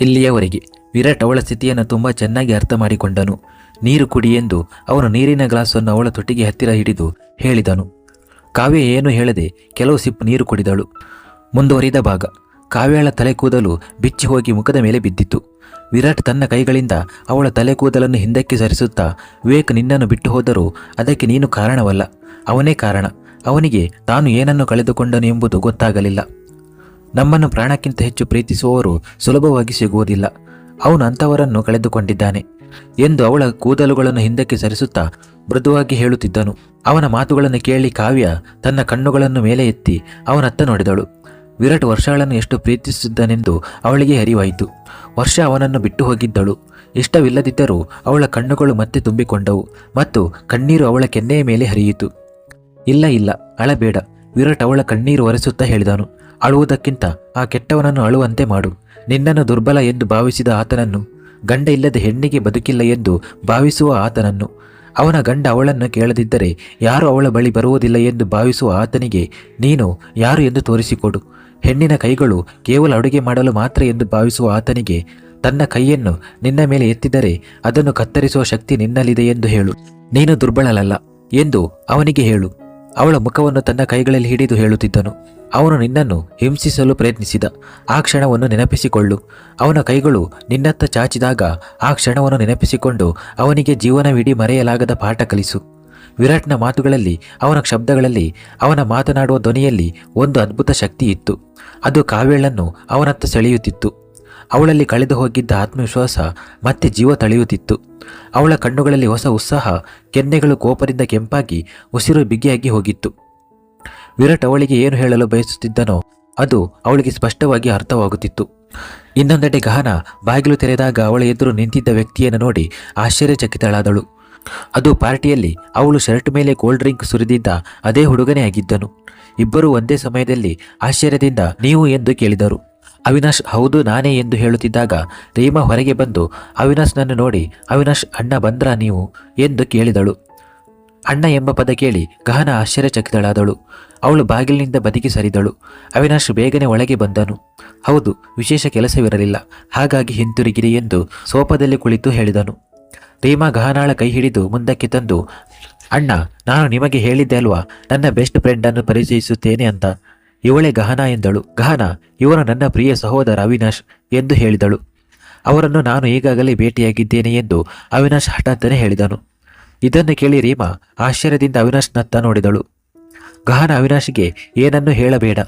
ಇಲ್ಲಿಯವರೆಗೆ ವಿರಾಟ್ ಅವಳ ಸ್ಥಿತಿಯನ್ನು ತುಂಬ ಚೆನ್ನಾಗಿ ಅರ್ಥ ಮಾಡಿಕೊಂಡನು. ನೀರು ಕುಡಿ ಎಂದು ಅವನು ನೀರಿನ ಗ್ಲಾಸನ್ನು ಅವಳ ತೊಟ್ಟಿಗೆ ಹತ್ತಿರ ಹಿಡಿದು ಹೇಳಿದನು. ಕಾವ್ಯ ಏನು ಹೇಳದೆ ಕೆಲವು ಸಿಪ್ ನೀರು ಕುಡಿದಳು. ಮುಂದುವರಿದ ಭಾಗ. ಕಾವ್ಯಳ ತಲೆ ಕೂದಲು ಬಿಚ್ಚಿ ಹೋಗಿ ಮುಖದ ಮೇಲೆ ಬಿದ್ದಿತ್ತು. ವಿರಾಟ್ ತನ್ನ ಕೈಗಳಿಂದ ಅವಳ ತಲೆ ಕೂದಲನ್ನು ಹಿಂದಕ್ಕೆ ಸರಿಸುತ್ತಾ ವಿವೇಕ್ ನಿನ್ನನ್ನು ಬಿಟ್ಟು ಹೋದರೂ ಅದಕ್ಕೆ ನೀನು ಕಾರಣವಲ್ಲ. ಅವನೇ ಕಾರಣ. ಅವನಿಗೆ ತಾನು ಏನನ್ನು ಕಳೆದುಕೊಂಡನು ಎಂಬುದು ಗೊತ್ತಾಗಲಿಲ್ಲ. ನಮ್ಮನ್ನು ಪ್ರಾಣಕ್ಕಿಂತ ಹೆಚ್ಚು ಪ್ರೀತಿಸುವವರು ಸುಲಭವಾಗಿ ಸಿಗುವುದಿಲ್ಲ. ಅವನು ಅಂಥವರನ್ನು ಕಳೆದುಕೊಂಡಿದ್ದಾನೆ ಎಂದು ಅವಳ ಕೂದಲುಗಳನ್ನು ಹಿಂದಕ್ಕೆ ಸರಿಸುತ್ತಾ ಮೃದುವಾಗಿ ಹೇಳುತ್ತಿದ್ದನು. ಅವನ ಮಾತುಗಳನ್ನು ಕೇಳಿ ಕಾವ್ಯ ತನ್ನ ಕಣ್ಣುಗಳನ್ನು ಮೇಲೆ ಎತ್ತಿ ಅವನತ್ತ ನೋಡಿದಳು. ವಿರಾಟ್ ವರ್ಷಗಳನ್ನು ಎಷ್ಟು ಪ್ರೀತಿಸುತ್ತಿದ್ದನೆಂದು ಅವಳಿಗೆ ಅರಿವಾಯಿತು. ವರ್ಷ ಅವನನ್ನು ಬಿಟ್ಟು ಹೋಗಿದ್ದಳು. ಇಷ್ಟವಿಲ್ಲದಿದ್ದರೂ ಅವಳ ಕಣ್ಣುಗಳು ಮತ್ತೆ ತುಂಬಿಕೊಂಡವು ಮತ್ತು ಕಣ್ಣೀರು ಅವಳ ಕೆನ್ನೆಯ ಮೇಲೆ ಹರಿಯಿತು. ಇಲ್ಲ ಇಲ್ಲ, ಅಳಬೇಡ, ವಿರಾಟ್ ಅವಳ ಕಣ್ಣೀರು ಒರೆಸುತ್ತಾ ಹೇಳಿದನು. ಅಳುವುದಕ್ಕಿಂತ ಆ ಕೆಟ್ಟವನನ್ನು ಅಳುವಂತೆ ಮಾಡು. ನಿನ್ನನ್ನು ದುರ್ಬಲ ಎಂದು ಭಾವಿಸಿದ ಆತನನ್ನು, ಗಂಡ ಇಲ್ಲದೆ ಹೆಣ್ಣಿಗೆ ಬದುಕಿಲ್ಲ ಎಂದು ಭಾವಿಸುವ ಆತನನ್ನು. ಅವನ ಗಂಡ ಅವಳನ್ನು ಕೇಳದಿದ್ದರೆ ಯಾರು ಅವಳ ಬಳಿ ಬರುವುದಿಲ್ಲ ಎಂದು ಭಾವಿಸುವ ಆತನಿಗೆ ನೀನು ಯಾರು ಎಂದು ತೋರಿಸಿಕೊಡು. ಹೆಣ್ಣಿನ ಕೈಗಳು ಕೇವಲ ಅಡುಗೆ ಮಾಡಲು ಮಾತ್ರ ಎಂದು ಭಾವಿಸುವ ಆತನಿಗೆ ತನ್ನ ಕೈಯನ್ನು ನಿನ್ನ ಮೇಲೆ ಎತ್ತಿದರೆ ಅದನ್ನು ಕತ್ತರಿಸುವ ಶಕ್ತಿ ನಿನ್ನಲ್ಲಿದೆ ಎಂದು ಹೇಳು. ನೀನು ದುರ್ಬಲನಲ್ಲ ಎಂದು ಅವನಿಗೆ ಹೇಳು. ಅವಳ ಮುಖವನ್ನು ತನ್ನ ಕೈಗಳಲ್ಲಿ ಹಿಡಿದು ಹೇಳುತ್ತಿದ್ದನು. ಅವನು ನಿನ್ನನ್ನು ಹಿಂಸಿಸಲು ಪ್ರಯತ್ನಿಸಿದ. ಆ ಕ್ಷಣವನ್ನು ನೆನಪಿಸಿಕೊಳ್ಳು. ಅವನ ಕೈಗಳು ನಿನ್ನತ್ತ ಚಾಚಿದಾಗ ಆ ಕ್ಷಣವನ್ನು ನೆನಪಿಸಿಕೊಂಡು ಅವನಿಗೆ ಜೀವನವಿಡೀ ಮರೆಯಲಾಗದ ಪಾಠ ಕಲಿಸು. ವಿರಾಟ್ನ ಮಾತುಗಳಲ್ಲಿ, ಅವನ ಶಬ್ದಗಳಲ್ಲಿ, ಅವನ ಮಾತನಾಡುವ ಧ್ವನಿಯಲ್ಲಿ ಒಂದು ಅದ್ಭುತ ಶಕ್ತಿ ಇತ್ತು ಅದು ಕಾವೇಳನ್ನು ಅವನತ್ತ ಸೆಳೆಯುತ್ತಿತ್ತು. ಅವಳಲ್ಲಿ ಕಳೆದು ಹೋಗಿದ್ದ ಆತ್ಮವಿಶ್ವಾಸ ಮತ್ತೆ ಜೀವ ತಳೆಯುತ್ತಿತ್ತು. ಅವಳ ಕಣ್ಣುಗಳಲ್ಲಿ ಹೊಸ ಉತ್ಸಾಹ, ಕೆನ್ನೆಗಳು ಕೋಪದಿಂದ ಕೆಂಪಾಗಿ ಉಸಿರು ಬಿಗಿಯಾಗಿ ಹೋಗಿತ್ತು. ವಿರಾಟ್ ಅವಳಿಗೆ ಏನು ಹೇಳಲು ಬಯಸುತ್ತಿದ್ದನೋ ಅದು ಅವಳಿಗೆ ಸ್ಪಷ್ಟವಾಗಿ ಅರ್ಥವಾಗುತ್ತಿತ್ತು. ಇನ್ನೊಂದೆಡೆ ಗಹನ ಬಾಗಿಲು ತೆರೆದಾಗ ಅವಳ ಎದುರು ನಿಂತಿದ್ದ ವ್ಯಕ್ತಿಯನ್ನು ನೋಡಿ ಆಶ್ಚರ್ಯಚಕಿತಳಾದಳು. ಅದು ಪಾರ್ಟಿಯಲ್ಲಿ ಅವಳು ಶರ್ಟ್ ಮೇಲೆ ಕೋಲ್ಡ್ ಡ್ರಿಂಕ್ ಸುರಿದಿದ್ದ ಅದೇ ಹುಡುಗನೇ ಆಗಿದ್ದನು. ಇಬ್ಬರೂ ಒಂದೇ ಸಮಯದಲ್ಲಿ ಆಶ್ಚರ್ಯದಿಂದ ನೀವು ಎಂದು ಕೇಳಿದರು. ಅವಿನಾಶ್, ಹೌದು, ನಾನೇ ಎಂದು ಹೇಳುತ್ತಿದ್ದಾಗ ರೇಮಾ ಹೊರಗೆ ಬಂದು ಅವಿನಾಶ್ನನ್ನು ನೋಡಿ, ಅವಿನಾಶ್ ಅಣ್ಣ ಬಂದ್ರಾ ನೀವು? ಎಂದು ಕೇಳಿದಳು. ಅಣ್ಣ ಎಂಬ ಪದ ಕೇಳಿ ಗಹನ ಆಶ್ಚರ್ಯಚಕಿತಳಾದಳು. ಅವಳು ಬಾಗಿಲಿನಿಂದ ಬದಿಗೆ ಸರಿದಳು. ಅವಿನಾಶ್ ಬೇಗನೆ ಒಳಗೆ ಬಂದನು. ಹೌದು, ವಿಶೇಷ ಕೆಲಸವಿರಲಿಲ್ಲ, ಹಾಗಾಗಿ ಹಿಂತಿರುಗಿರಿ ಎಂದು ಸೋಪದಲ್ಲಿ ಕುಳಿತು ಹೇಳಿದನು. ರೀಮಾ ಗಹನಾಳ ಕೈ ಹಿಡಿದು ಮುಂದಕ್ಕೆ ತಂದು, ಅಣ್ಣ, ನಾನು ನಿಮಗೆ ಹೇಳಿದ್ದೆ ಅಲ್ವಾ, ನನ್ನ ಬೆಸ್ಟ್ ಫ್ರೆಂಡನ್ನು ಪರಿಚಯಿಸುತ್ತೇನೆ ಅಂತ. ಇವಳೇ ಗಹನ ಎಂದಳು. ಗಹನ ಇವನು ನನ್ನ ಪ್ರಿಯ ಸಹೋದರ ಅವಿನಾಶ್ ಎಂದು ಹೇಳಿದಳು. ಅವರನ್ನು ನಾನು ಈಗಾಗಲೇ ಭೇಟಿಯಾಗಿದ್ದೇನೆ ಎಂದು ಅವಿನಾಶ್ ಹಠಾತ್ತನೆ ಹೇಳಿದನು. ಇದನ್ನು ಕೇಳಿ ರೀಮಾ ಆಶ್ಚರ್ಯದಿಂದ ಅವಿನಾಶ್ನತ್ತ ನೋಡಿದಳು. ಗಹನ ಅವಿನಾಶ್ಗೆ, ಏನನ್ನು ಹೇಳಬೇಡ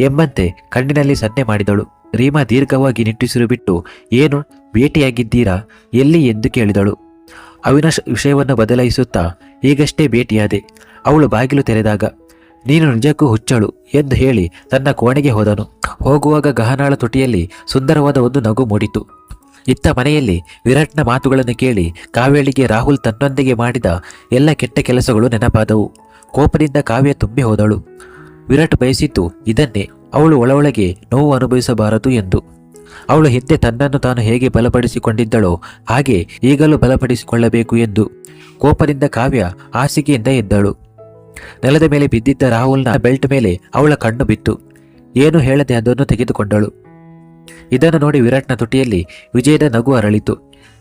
ಎಂಬಂತೆ ಕಣ್ಣಿನಲ್ಲಿ ಸನ್ನೆ ಮಾಡಿದಳು. ರೀಮಾ ದೀರ್ಘವಾಗಿ ನಿಟ್ಟುಸಿರು ಬಿಟ್ಟು, ಏನು, ಭೇಟಿಯಾಗಿದ್ದೀರಾ, ಎಲ್ಲಿ ಎಂದು ಕೇಳಿದಳು. ಅವಿನಾಶ್ ವಿಷಯವನ್ನು ಬದಲಾಯಿಸುತ್ತಾ, ಈಗಷ್ಟೇ ಭೇಟಿಯಾದೆ. ಅವಳು ಬಾಗಿಲು ತೆರೆದಾಗ ನೀನು ನಿಜಕ್ಕೂ ಹುಚ್ಚಳು ಎಂದು ಹೇಳಿ ತನ್ನ ಕೋಣೆಗೆ ಹೋದನು. ಹೋಗುವಾಗ ಗಹನಾಳ ತುಟಿಯಲ್ಲಿ ಸುಂದರವಾದ ಒಂದು ನಗು ಮೂಡಿತು. ಇತ್ತ ಮನೆಯಲ್ಲಿ ವಿರಾಟ್ನ ಮಾತುಗಳನ್ನು ಕೇಳಿ ಕಾವೇಳಿಗೆ ರಾಹುಲ್ ತನ್ನೊಂದಿಗೆ ಮಾಡಿದ ಎಲ್ಲ ಕೆಟ್ಟ ಕೆಲಸಗಳು ನೆನಪಾದವು. ಕೋಪದಿಂದ ಕಾವ್ಯ ತುಂಬಿ ಹೋದಳು. ವಿರಾಟ್ ಬಯಸಿದ್ದು ಇದನ್ನೇ, ಅವಳು ಒಳೊಳಗೆ ನೋವು ಅನುಭವಿಸಬಾರದು ಎಂದು. ಅವಳು ಹಿಂದೆ ತನ್ನನ್ನು ತಾನು ಹೇಗೆ ಬಲಪಡಿಸಿಕೊಂಡಿದ್ದಳೋ ಹಾಗೆ ಈಗಲೂ ಬಲಪಡಿಸಿಕೊಳ್ಳಬೇಕು ಎಂದು. ಕೋಪದಿಂದ ಕಾವ್ಯ ಹಾಸಿಗೆಯಿಂದ ಎದ್ದಳು. ನೆಲದ ಮೇಲೆ ಬಿದ್ದಿದ್ದ ರಾಹುಲ್ನ ಬೆಲ್ಟ್ ಮೇಲೆ ಅವಳ ಕಣ್ಣು ಬಿತ್ತು. ಏನು ಹೇಳದೆ ಅದನ್ನು ತೆಗೆದುಕೊಂಡಳು. ಇದನ್ನು ನೋಡಿ ವಿರಾಟ್ನ ತುಟಿಯಲ್ಲಿ ವಿಜಯದ ನಗು ಅರಳಿತು.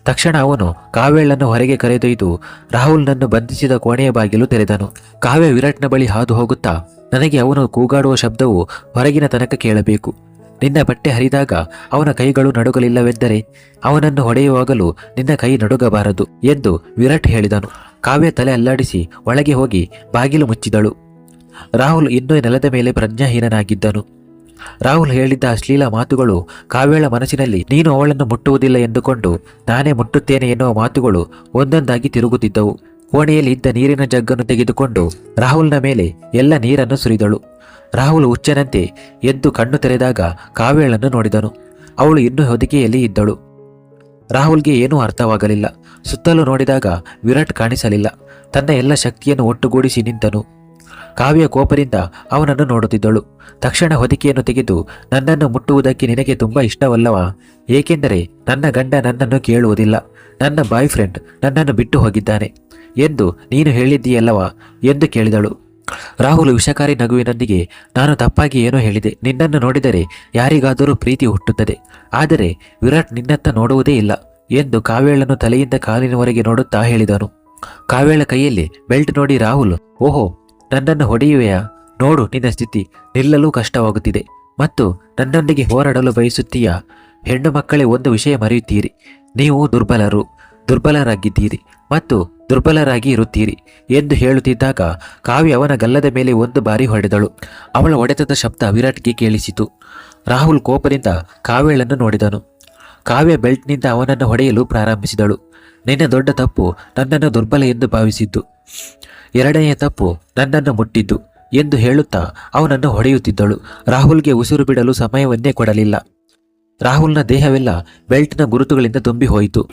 ತಕ್ಷಣ ಅವನು ಕಾವ್ಯಳನ್ನು ಹೊರಗೆ ಕರೆದೊಯ್ದು ರಾಹುಲ್ನನ್ನು ಬಂಧಿಸಿದ ಕೋಣೆಯ ಬಾಗಿಲು ತೆರೆದನು. ಕಾವ್ಯ ವಿರಾಟ್ನ ಬಳಿ ಹಾದು ಹೋಗುತ್ತಾ ನನಗೆ ಅವನು ಕೂಗಾಡುವ ಶಬ್ದವು ಹೊರಗಿನ ತನಕ ಕೇಳಬೇಕು. ನಿನ್ನ ಬಟ್ಟೆ ಹರಿದಾಗ ಅವನ ಕೈಗಳು ನಡುಗಲಿಲ್ಲವೆಂದರೆ ಅವನನ್ನು ಹೊಡೆಯುವಾಗಲೂ ನಿನ್ನ ಕೈ ನಡುಗಬಾರದು ಎಂದು ವಿರಾಟ್ ಹೇಳಿದನು. ಕಾವ್ಯ ತಲೆ ಅಲ್ಲಾಡಿಸಿ ಒಳಗೆ ಹೋಗಿ ಬಾಗಿಲು ಮುಚ್ಚಿದಳು. ರಾಹುಲ್ ಇನ್ನೂ ನೆಲದ ಮೇಲೆ ಪ್ರಜ್ಞಾಹೀನನಾಗಿದ್ದನು. ರಾಹುಲ್ ಹೇಳಿದ್ದ ಅಶ್ಲೀಲ ಮಾತುಗಳು ಕಾವ್ಯಳ ಮನಸ್ಸಿನಲ್ಲಿ, ನೀನು ಅವಳನ್ನು ಮುಟ್ಟುವುದಿಲ್ಲ ಎಂದುಕೊಂಡು, ನಾನೇ ಮುಟ್ಟುತ್ತೇನೆ ಎನ್ನುವ ಮಾತುಗಳು ಒಂದೊಂದಾಗಿ ತಿರುಗುತ್ತಿದ್ದವು. ಕೋಣೆಯಲ್ಲಿ ಇದ್ದ ನೀರಿನ ಜಗ್ಗನ್ನು ತೆಗೆದುಕೊಂಡು ರಾಹುಲ್ನ ಮೇಲೆ ಎಲ್ಲ ನೀರನ್ನು ಸುರಿದಳು. ರಾಹುಲ್ ಹುಚ್ಚನಂತೆ ಎದ್ದು ಕಣ್ಣು ತೆರೆದಾಗ ಕಾವ್ಯಳನ್ನು ನೋಡಿದನು. ಅವಳು ಇನ್ನೂ ಹೊದಿಕೆಯಲ್ಲಿ ಇದ್ದಳು. ರಾಹುಲ್ಗೆ ಏನೂ ಅರ್ಥವಾಗಲಿಲ್ಲ. ಸುತ್ತಲೂ ನೋಡಿದಾಗ ವಿರಾಟ್ ಕಾಣಿಸಲಿಲ್ಲ. ತನ್ನ ಎಲ್ಲ ಶಕ್ತಿಯನ್ನು ಒಟ್ಟುಗೂಡಿಸಿ ನಿಂತನು. ಕಾವ್ಯ ಕೋಪದಿಂದ ಅವನನ್ನು ನೋಡುತ್ತಿದ್ದಳು. ತಕ್ಷಣ ಹೊದಿಕೆಯನ್ನು ತೆಗೆದು, ನನ್ನನ್ನು ಮುಟ್ಟುವುದಕ್ಕೆ ನಿನಗೆ ತುಂಬ ಇಷ್ಟವಲ್ಲವಾ? ಏಕೆಂದರೆ ನನ್ನ ಗಂಡ ನನ್ನನ್ನು ಕೇಳುವುದಿಲ್ಲ. ನನ್ನ ಬಾಯ್ ಫ್ರೆಂಡ್ ನನ್ನನ್ನು ಬಿಟ್ಟು ಹೋಗಿದ್ದಾನೆ. ಎಂದು ನೀನು ಹೇಳಿದ್ದೀಯಲ್ಲವಾ? ಎಂದು ಕೇಳಿದಳು. ರಾಹುಲ್ ವಿಷಕಾರಿ ನಗುವಿನೊಂದಿಗೆ, ನಾನು ತಪ್ಪಾಗಿ ಏನೋ ಹೇಳಿದೆ. ನಿನ್ನನ್ನು ನೋಡಿದರೆ ಯಾರಿಗಾದರೂ ಪ್ರೀತಿ ಹುಟ್ಟುತ್ತದೆ. ಆದರೆ ವಿರಾಟ್ ನಿನ್ನತ್ತ ನೋಡುವುದೇ ಇಲ್ಲ ಎಂದು ಕಾವೇಳನ್ನು ತಲೆಯಿಂದ ಕಾಲಿನವರೆಗೆ ನೋಡುತ್ತಾ ಹೇಳಿದನು. ಕಾವೇಳ ಕೈಯಲ್ಲಿ ಬೆಲ್ಟ್ ನೋಡಿ ರಾಹುಲ್, ಓಹೋ, ನನ್ನನ್ನು ಹೊಡೆಯುವೆಯಾ? ನೋಡು, ನಿನ್ನ ಸ್ಥಿತಿ ನಿಲ್ಲಲು ಕಷ್ಟವಾಗುತ್ತಿದೆ. ಮತ್ತು ನನ್ನೊಂದಿಗೆ ಹೋರಾಡಲು ಬಯಸುತ್ತೀಯ? ಹೆಣ್ಣು ಮಕ್ಕಳೇ ಒಂದು ವಿಷಯ ಮರೆಯುತ್ತೀರಿ. ನೀವು ದುರ್ಬಲರು, ದುರ್ಬಲರಾಗಿದ್ದೀರಿ. ಮತ್ತು ದುರ್ಬಲರಾಗಿ ಇರುತ್ತೀರಿ. ಎಂದು ಹೇಳುತ್ತಿದ್ದಾಗ ಕಾವ್ಯ ಅವನ ಗಲ್ಲದ ಮೇಲೆ ಒಂದು ಬಾರಿ ಹೊಡೆದಳು. ಅವಳ ಹೊಡೆತದ ಶಬ್ದ ವಿರಾಟ್ಗೆ ಕೇಳಿಸಿತು. ರಾಹುಲ್ ಕೋಪದಿಂದ ಕಾವ್ಯಳನ್ನು ನೋಡಿದನು. ಕಾವ್ಯ ಬೆಲ್ಟ್ನಿಂದ ಅವನನ್ನು ಹೊಡೆಯಲು ಪ್ರಾರಂಭಿಸಿದಳು. ನಿನ್ನ ದೊಡ್ಡ ತಪ್ಪು ನನ್ನನ್ನು ದುರ್ಬಲ ಎಂದು ಭಾವಿಸಿದ್ದು. ಎರಡನೆಯ ತಪ್ಪು ನನ್ನನ್ನು ಮುಟ್ಟಿದ್ದು ಎಂದು ಹೇಳುತ್ತಾ ಅವನನ್ನು ಹೊಡೆಯುತ್ತಿದ್ದಳು. ರಾಹುಲ್ಗೆ ಉಸಿರು ಬಿಡಲು ಸಮಯವನ್ನೇ ಕೊಡಲಿಲ್ಲ. ರಾಹುಲ್ನ ದೇಹವೆಲ್ಲ ಬೆಲ್ಟ್ನ ಗುರುತುಗಳಿಂದ ತುಂಬಿ ಹೋಯಿತು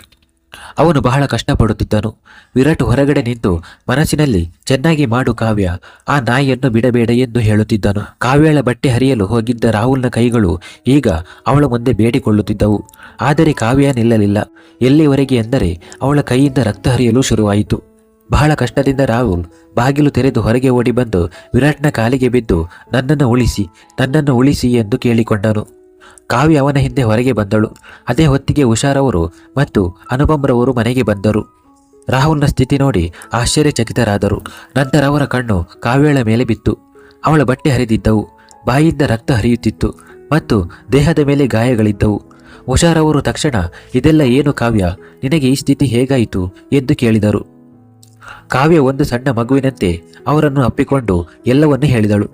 ಅವನು ಬಹಳ ಕಷ್ಟಪಡುತ್ತಿದ್ದನು. ವಿರಾಟ್ ಹೊರಗಡೆ ನಿಂತು ಮನಸ್ಸಿನಲ್ಲಿ, ಚೆನ್ನಾಗಿ ಮಾಡು ಕಾವ್ಯ, ಆ ನಾಯಿಯನ್ನು ಬಿಡಬೇಡ ಎಂದು ಹೇಳುತ್ತಿದ್ದನು. ಕಾವ್ಯಳ ಬಟ್ಟೆ ಹರಿಯಲು ಹೋಗಿದ್ದ ರಾಹುಲ್ನ ಕೈಗಳು ಈಗ ಅವಳ ಮುಂದೆ ಬೇಡಿಕೊಳ್ಳುತ್ತಿದ್ದವು. ಆದರೆ ಕಾವ್ಯ ನಿಲ್ಲಲಿಲ್ಲ. ಎಲ್ಲಿವರೆಗೆ ಎಂದರೆ ಅವಳ ಕೈಯಿಂದ ರಕ್ತ ಹರಿಯಲು ಶುರುವಾಯಿತು. ಬಹಳ ಕಷ್ಟದಿಂದ ರಾಹುಲ್ ಬಾಗಿಲು ತೆರೆದು ಹೊರಗೆ ಓಡಿ ಬಂದು ವಿರಾಟ್ನ ಕಾಲಿಗೆ ಬಿದ್ದು, ನನ್ನನ್ನು ಉಳಿಸಿ ನನ್ನನ್ನು ಉಳಿಸಿ ಎಂದು ಕೇಳಿಕೊಂಡನು. ಕಾವ್ಯ ಅವನ ಹಿಂದೆ ಹೊರಗೆ ಬಂದಳು. ಅದೇ ಹೊತ್ತಿಗೆ ಹುಷಾರವರು ಮತ್ತು ಅನುಪಮ್ರವರು ಮನೆಗೆ ಬಂದರು. ರಾಹುಲ್ನ ಸ್ಥಿತಿ ನೋಡಿ ಆಶ್ಚರ್ಯಚಕಿತರಾದರು. ನಂತರ ಅವರ ಕಣ್ಣು ಕಾವ್ಯಳ ಮೇಲೆ ಬಿತ್ತು. ಅವಳ ಬಟ್ಟೆ ಹರಿದಿದ್ದವು. ಬಾಯಿಯಿಂದ ರಕ್ತ ಹರಿಯುತ್ತಿತ್ತು ಮತ್ತು ದೇಹದ ಮೇಲೆ ಗಾಯಗಳಿದ್ದವು. ಹುಷಾರವರು ತಕ್ಷಣ, ಇದೆಲ್ಲ ಏನು ಕಾವ್ಯ? ನಿನಗೆ ಈ ಸ್ಥಿತಿ ಹೇಗಾಯಿತು? ಎಂದು ಕೇಳಿದರು. ಕಾವ್ಯ ಒಂದು ಸಣ್ಣ ಮಗುವಿನಂತೆ ಅವರನ್ನು ಅಪ್ಪಿಕೊಂಡು ಎಲ್ಲವನ್ನೂ ಹೇಳಿದಳು.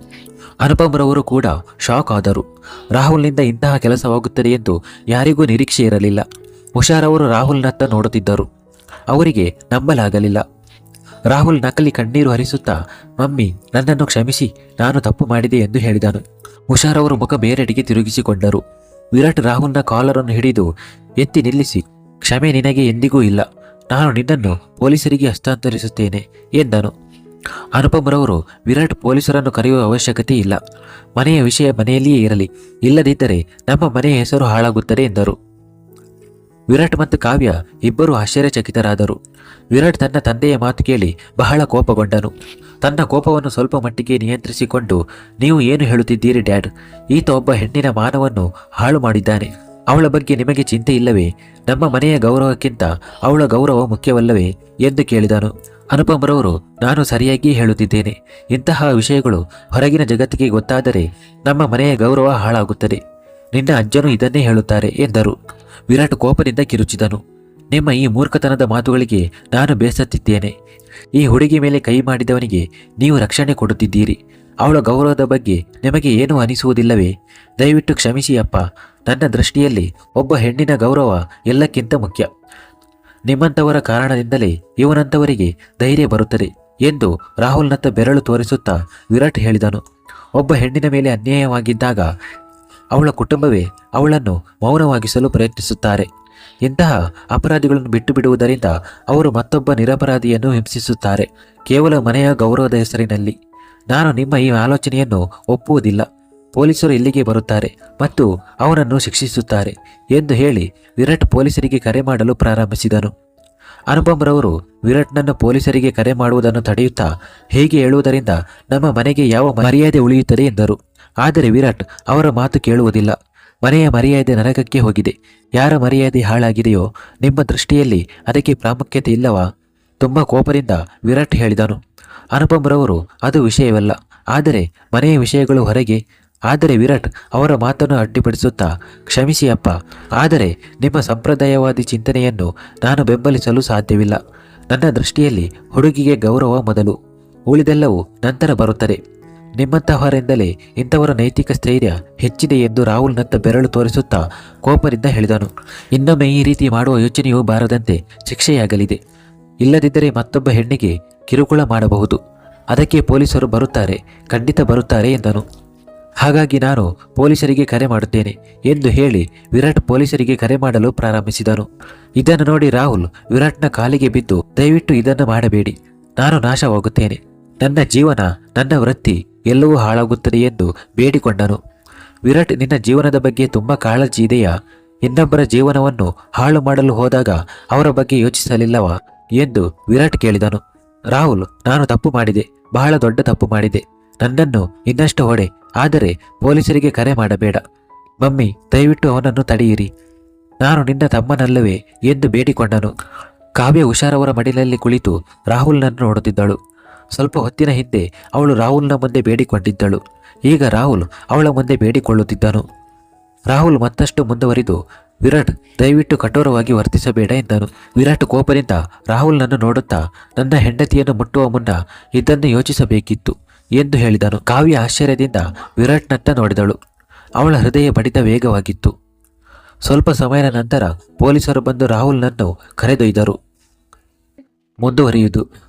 ಅನುಪಮ್ರವರು ಕೂಡ ಶಾಕ್ ಆದರು. ರಾಹುಲ್ನಿಂದ ಇಂತಹ ಕೆಲಸವಾಗುತ್ತದೆ ಎಂದು ಯಾರಿಗೂ ನಿರೀಕ್ಷೆ ಇರಲಿಲ್ಲ. ಹುಷಾರವರು ರಾಹುಲ್ನತ್ತ ನೋಡುತ್ತಿದ್ದರು. ಅವರಿಗೆ ನಂಬಲಾಗಲಿಲ್ಲ. ರಾಹುಲ್ ನಕಲಿ ಕಣ್ಣೀರು ಹರಿಸುತ್ತಾ, ಮಮ್ಮಿ, ನನ್ನನ್ನು ಕ್ಷಮಿಸಿ, ನಾನು ತಪ್ಪು ಮಾಡಿದೆ ಎಂದು ಹೇಳಿದನು. ಹುಷಾರವರು ಮುಖ ಬೇರೆಡೆಗೆ ತಿರುಗಿಸಿಕೊಂಡರು. ವಿರಾಟ್ ರಾಹುಲ್ನ ಕಾಲರನ್ನು ಹಿಡಿದು, ಎತ್ತಿ ನಿಲ್ಲಿಸಿ, ಕ್ಷಮೆ ನಿನಗೆ ಎಂದಿಗೂ ಇಲ್ಲ. ನಾನು ನಿನ್ನನ್ನು ಪೊಲೀಸರಿಗೆ ಹಸ್ತಾಂತರಿಸುತ್ತೇನೆ ಎಂದನು. ಅನುಪಮ್ರವರು ವಿರಾಟ್ ಪೊಲೀಸರನ್ನು ಕರೆಯುವ ಅವಶ್ಯಕತೆ ಇಲ್ಲ. ಮನೆಯ ವಿಷಯ ಮನೆಯಲ್ಲಿಯೇ ಇರಲಿ, ಇಲ್ಲದಿದ್ದರೆ ನಮ್ಮ ಮನೆಯ ಹೆಸರು ಹಾಳಾಗುತ್ತದೆ ಎಂದರು. ವಿರಾಟ್ ಮತ್ತು ಕಾವ್ಯ ಇಬ್ಬರು ಆಶ್ಚರ್ಯಚಕಿತರಾದರು. ವಿರಾಟ್ ತನ್ನ ತಂದೆಯ ಮಾತು ಕೇಳಿ ಬಹಳ ಕೋಪಗೊಂಡನು. ತನ್ನ ಕೋಪವನ್ನು ಸ್ವಲ್ಪ ಮಟ್ಟಿಗೆ ನಿಯಂತ್ರಿಸಿಕೊಂಡು, ನೀವು ಏನು ಹೇಳುತ್ತಿದ್ದೀರಿ ಡ್ಯಾಡ್? ಈತ ಒಬ್ಬ ಹೆಣ್ಣಿನ ಮಾನವನ್ನು ಹಾಳು ಮಾಡಿದ್ದಾನೆ. ಅವಳ ಬಗ್ಗೆ ನಿಮಗೆ ಚಿಂತೆ ಇಲ್ಲವೇ? ನಮ್ಮ ಮನೆಯ ಗೌರವಕ್ಕಿಂತ ಅವಳ ಗೌರವ ಮುಖ್ಯವಲ್ಲವೇ? ಎಂದು ಕೇಳಿದನು. ಅನುಪಮ್ರವರು ನಾನು ಸರಿಯಾಗಿ ಹೇಳುತ್ತಿದ್ದೇನೆ. ಇಂತಹ ವಿಷಯಗಳು ಹೊರಗಿನ ಜಗತ್ತಿಗೆ ಗೊತ್ತಾದರೆ ನಮ್ಮ ಮನೆಯ ಗೌರವ ಹಾಳಾಗುತ್ತದೆ. ನಿನ್ನ ಅಜ್ಜನು ಇದನ್ನೇ ಹೇಳುತ್ತಾರೆ ಎಂದರು. ವಿರಾಟ್ ಕೋಪದಿಂದ ಕಿರುಚಿದನು. ನಿಮ್ಮ ಈ ಮೂರ್ಖತನದ ಮಾತುಗಳಿಗೆ ನಾನು ಬೇಸತ್ತಿದ್ದೇನೆ. ಈ ಹುಡುಗಿ ಮೇಲೆ ಕೈ ಮಾಡಿದವನಿಗೆ ನೀವು ರಕ್ಷಣೆ ಕೊಡುತ್ತಿದ್ದೀರಿ. ಅವಳ ಗೌರವದ ಬಗ್ಗೆ ನಿಮಗೆ ಏನೂ ಅನಿಸುವುದಿಲ್ಲವೇ? ದಯವಿಟ್ಟು ಕ್ಷಮಿಸಿ ಅಪ್ಪ. ನನ್ನ ದೃಷ್ಟಿಯಲ್ಲಿ ಒಬ್ಬ ಹೆಣ್ಣಿನ ಗೌರವ ಎಲ್ಲಕ್ಕಿಂತ ಮುಖ್ಯ. ನಿಮ್ಮಂಥವರ ಕಾರಣದಿಂದಲೇ ಇವನಂಥವರಿಗೆ ಧೈರ್ಯ ಬರುತ್ತದೆ ಎಂದು ರಾಹುಲ್ನತ್ತ ಬೆರಳು ತೋರಿಸುತ್ತಾ ವಿರಾಟ್ ಹೇಳಿದನು. ಒಬ್ಬ ಹೆಣ್ಣಿನ ಮೇಲೆ ಅನ್ಯಾಯವಾಗಿದ್ದಾಗ ಅವಳ ಕುಟುಂಬವೇ ಅವಳನ್ನು ಮೌನವಾಗಿಸಲು ಪ್ರಯತ್ನಿಸುತ್ತಾರೆ. ಇಂತಹ ಅಪರಾಧಿಗಳನ್ನು ಬಿಟ್ಟು ಬಿಡುವುದರಿಂದ ಅವರು ಮತ್ತೊಬ್ಬ ನಿರಪರಾಧಿಯನ್ನು ಹಿಂಸಿಸುತ್ತಾರೆ, ಕೇವಲ ಮನೆಯ ಗೌರವದ ಹೆಸರಿನಲ್ಲಿ. ನಾನು ನಿಮ್ಮ ಈ ಆಲೋಚನೆಯನ್ನು ಒಪ್ಪುವುದಿಲ್ಲ. ಪೊಲೀಸರು ಇಲ್ಲಿಗೆ ಬರುತ್ತಾರೆ ಮತ್ತು ಅವನನ್ನು ಶಿಕ್ಷಿಸುತ್ತಾರೆ ಎಂದು ಹೇಳಿ ವಿರಾಟ್ ಪೊಲೀಸರಿಗೆ ಕರೆ ಮಾಡಲು ಪ್ರಾರಂಭಿಸಿದನು. ಅನುಪಮ್ರವರು ವಿರಾಟ್ನನ್ನು ಪೊಲೀಸರಿಗೆ ಕರೆ ಮಾಡುವುದನ್ನು ತಡೆಯುತ್ತಾ ಹೇಗೆ ಹೇಳುವುದರಿಂದ ನಮ್ಮ ಮನೆಗೆ ಯಾವ ಮರ್ಯಾದೆ ಉಳಿಯುತ್ತದೆ ಎಂದರು. ಆದರೆ ವಿರಾಟ್ ಅವರ ಮಾತು ಕೇಳುವುದಿಲ್ಲ. ಮನೆಯ ಮರ್ಯಾದೆ ನರಕಕ್ಕೆ ಹೋಗಿದೆ. ಯಾರ ಮರ್ಯಾದೆ ಹಾಳಾಗಿದೆಯೋ ನಿಮ್ಮ ದೃಷ್ಟಿಯಲ್ಲಿ ಅದಕ್ಕೆ ಪ್ರಾಮುಖ್ಯತೆ ಇಲ್ಲವಾ? ತುಂಬ ಕೋಪದಿಂದ ವಿರಾಟ್ ಹೇಳಿದನು. ಅನುಪಮ್ರವರು, ಅದು ವಿಷಯವಲ್ಲ. ಆದರೆ ಮನೆಯ ವಿಷಯಗಳು ಹೊರಗೆ ಆದರೆ ವಿರಾಟ್ ಅವರ ಮಾತನ್ನು ಅಡ್ಡಿಪಡಿಸುತ್ತಾ, ಕ್ಷಮಿಸಿ ಅಪ್ಪ, ಆದರೆ ನಿಮ್ಮ ಸಂಪ್ರದಾಯವಾದಿ ಚಿಂತನೆಯನ್ನು ನಾನು ಬೆಂಬಲಿಸಲು ಸಾಧ್ಯವಿಲ್ಲ. ನನ್ನ ದೃಷ್ಟಿಯಲ್ಲಿ ಹುಡುಗಿಗೆ ಗೌರವ ಮೊದಲು. ಉಳಿದೆಲ್ಲವೂ ನಂತರ ಬರುತ್ತದೆ. ನಿಮ್ಮಂತಹವರಿಂದಲೇ ಇಂಥವರ ನೈತಿಕ ಸ್ಥೈರ್ಯ ಹೆಚ್ಚಿದೆ ಎಂದು ರಾಹುಲ್ನತ್ತ ಬೆರಳು ತೋರಿಸುತ್ತಾ ಕೋಪದಿಂದ ಹೇಳಿದನು. ಇನ್ನೊಮ್ಮೆ ಈ ರೀತಿ ಮಾಡುವ ಯೋಚನೆಯೂ ಬಾರದಂತೆ ಶಿಕ್ಷೆಯಾಗಲಿದೆ. ಇಲ್ಲದಿದ್ದರೆ ಮತ್ತೊಬ್ಬ ಹೆಣ್ಣಿಗೆ ಕಿರುಕುಳ ಮಾಡಬಹುದು. ಅದಕ್ಕೆ ಪೊಲೀಸರು ಬರುತ್ತಾರೆ, ಖಂಡಿತ ಬರುತ್ತಾರೆ ಎಂದನು. ಹಾಗಾಗಿ ನಾನು ಪೊಲೀಸರಿಗೆ ಕರೆ ಮಾಡುತ್ತೇನೆ ಎಂದು ಹೇಳಿ ವಿರಾಟ್ ಪೊಲೀಸರಿಗೆ ಕರೆ ಮಾಡಲು ಪ್ರಾರಂಭಿಸಿದನು ಇದನ್ನು ನೋಡಿ ರಾಹುಲ್ ವಿರಾಟ್ನ ಕಾಲಿಗೆ ಬಿದ್ದು, ದಯವಿಟ್ಟು ಇದನ್ನು ಮಾಡಬೇಡಿ. ನಾನು ನಾಶವಾಗುತ್ತೇನೆ. ನನ್ನ ಜೀವನ, ನನ್ನ ವೃತ್ತಿ ಎಲ್ಲವೂ ಹಾಳಾಗುತ್ತದೆ ಎಂದು ಬೇಡಿಕೊಂಡನು. ವಿರಾಟ್, ನಿನ್ನ ಜೀವನದ ಬಗ್ಗೆ ತುಂಬ ಕಾಳಜಿ ಇದೆಯಾ? ಇನ್ನೊಬ್ಬರ ಜೀವನವನ್ನು ಹಾಳು ಮಾಡಲು ಹೋದಾಗ ಅವರ ಬಗ್ಗೆ ಯೋಚಿಸಲಿಲ್ಲವಾ? ಎಂದು ವಿರಾಟ್ ಕೇಳಿದನು. ರಾಹುಲ್, ನಾನು ತಪ್ಪು ಮಾಡಿದೆ. ಬಹಳ ದೊಡ್ಡ ತಪ್ಪು ಮಾಡಿದೆ. ನನ್ನನ್ನು ಇನ್ನಷ್ಟು ಹೊಡೆ, ಆದರೆ ಪೊಲೀಸರಿಗೆ ಕರೆ ಮಾಡಬೇಡ. ಮಮ್ಮಿ, ದಯವಿಟ್ಟು ಅವನನ್ನು ತಡೆಯಿರಿ. ನಾನು ನಿನ್ನ ತಮ್ಮನಲ್ಲವೇ ಎಂದು ಬೇಡಿಕೊಂಡನು. ಕಾವ್ಯ ಹುಷಾರವರ ಮಡಿಲಲ್ಲಿ ಕುಳಿತು ರಾಹುಲ್ನನ್ನು ನೋಡುತ್ತಿದ್ದಳು. ಸ್ವಲ್ಪ ಹೊತ್ತಿನ ಹಿಂದೆ ಅವಳು ರಾಹುಲ್ನ ಮುಂದೆ ಬೇಡಿಕೊಂಡಿದ್ದಳು. ಈಗ ರಾಹುಲ್ ಅವಳ ಮುಂದೆ ಬೇಡಿಕೊಳ್ಳುತ್ತಿದ್ದನು. ರಾಹುಲ್ ಮತ್ತಷ್ಟು ಮುಂದುವರಿದು, ವಿರಾಟ್, ದಯವಿಟ್ಟು ಕಠೋರವಾಗಿ ವರ್ತಿಸಬೇಡ ಎಂದನು. ವಿರಾಟ್ ಕೋಪದಿಂದ ರಾಹುಲ್ನನ್ನು ನೋಡುತ್ತಾ, ನನ್ನ ಹೆಂಡತಿಯನ್ನು ಮುಟ್ಟುವ ಮುನ್ನ ಇದನ್ನು ಯೋಚಿಸಬೇಕಿತ್ತು. ಎಂದು ಹೇಳಿದನು. ಕಾವ್ಯ ಆಶ್ಚರ್ಯದಿಂದ ವಿರಾಟ್ನತ್ತ ನೋಡಿದಳು. ಅವಳ ಹೃದಯ ಬಡಿತ ವೇಗವಾಗಿತ್ತು. ಸ್ವಲ್ಪ ಸಮಯದ ನಂತರ ಪೊಲೀಸರು ಬಂದು ರಾಹುಲ್ನನ್ನು ಕರೆದೊಯ್ದರು. ಮುಂದುವರಿಯುವುದು.